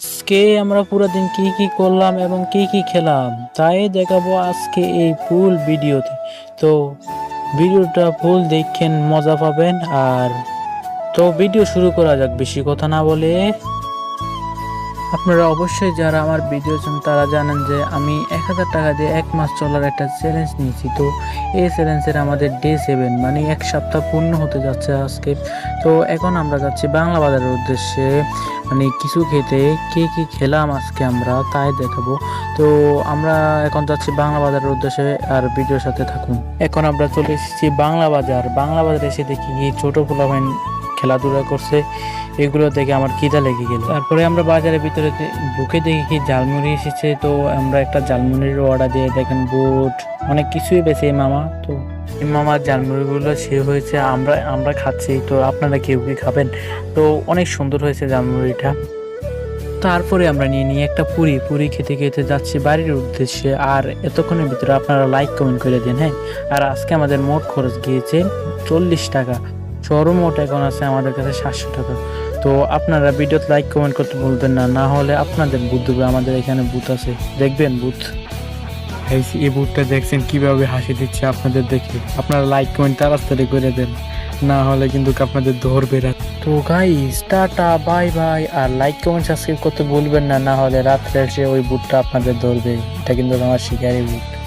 আজকে আমরা পুরো দিন কি কি করলাম এবং কি কি খেলাম, তাই দেখাবো আজকে এই ফুল ভিডিওতে তো ভিডিওটা ফুল দেখেন, মজা পাবেন, আর তো ভিডিও শুরু করা যাক, বেশি কথা না বলে। আপনারা অবশ্যই যারা আমার ভিডিও চান তারা জানেন যে আমি এক হাজার টাকা দিয়ে এক মাস চলার একটা চ্যালেঞ্জ নিয়েছি। তো এই চ্যালেঞ্জের আমাদের ডে সেভেন মানে এক সপ্তাহ পূর্ণ হতে যাচ্ছে আজকে। তো এখন আমরা যাচ্ছি বাংলা বাজারের উদ্দেশ্যে। মানে কিছু খেতে কি কি খেলাম আজকে আমরা, তাই দেখাবো। তো আমরা এখন যাচ্ছি বাংলা বাজারের উদ্দেশ্যে, আর ভিডিওর সাথে থাকুন। এখন আমরা চলে এসেছি বাংলা বাজার। বাংলা বাজারে এসে দেখি ছোট পোলাভাইন খেলাধুলা করছে। এগুলো দেখে আমার খিদা লেগে গেল। তারপরে আমরা বাজারের ভিতরে ঢুকে দেখি কি জালমুড়ি এসেছে, তো আমরা একটা জালমুড়ির অর্ডার দিয়ে দেখেন বুট, অনেক কিছুই বেছে মামা। তো মামার জালমুড়িগুলো সে হয়েছে, আমরা আমরা খাচ্ছি। তো আপনারা কেউ কি খাবেন? তো অনেক সুন্দর হয়েছে জালমুড়িটা তারপরে আমরা নিয়ে নিয়ে একটা পুরি। পুরি খেতে খেতে যাচ্ছি বাড়ির উদ্দেশ্যে। আর এতক্ষণের ভিতরে আপনারা লাইক কমেন্ট করে দিন হ্যাঁ? আর আজকে আমাদের মোট খরচ গিয়েছে চল্লিশ টাকা। সর্বমোট এখন আছে আমাদের কাছে সাতশো টাকা। তো আপনারা ভিডিওতে লাইক কমেন্ট করতে বলবেন না। না হলে আপনাদের বুথ দেবে আমাদের এখানে বুথ আছে। দেখবেন বুথ এই এই বুথটা দেখছেন কীভাবে হাসি দিচ্ছে আপনাদের দেখে। আপনারা লাইক কমেন্ট তাড়াতাড়ি করে দেন। না হলে কিন্তু আপনাদের ধরবে না। তো গাইস টাটা বাই বাই আর লাইক কমেন্ট সাবস্ক্রাইব করতে ভুলবেন না। না হলে রাত্রে এসে ওই বুটটা আপনাদের ধরবে। এটা কিন্তু আমার শিকারি বুট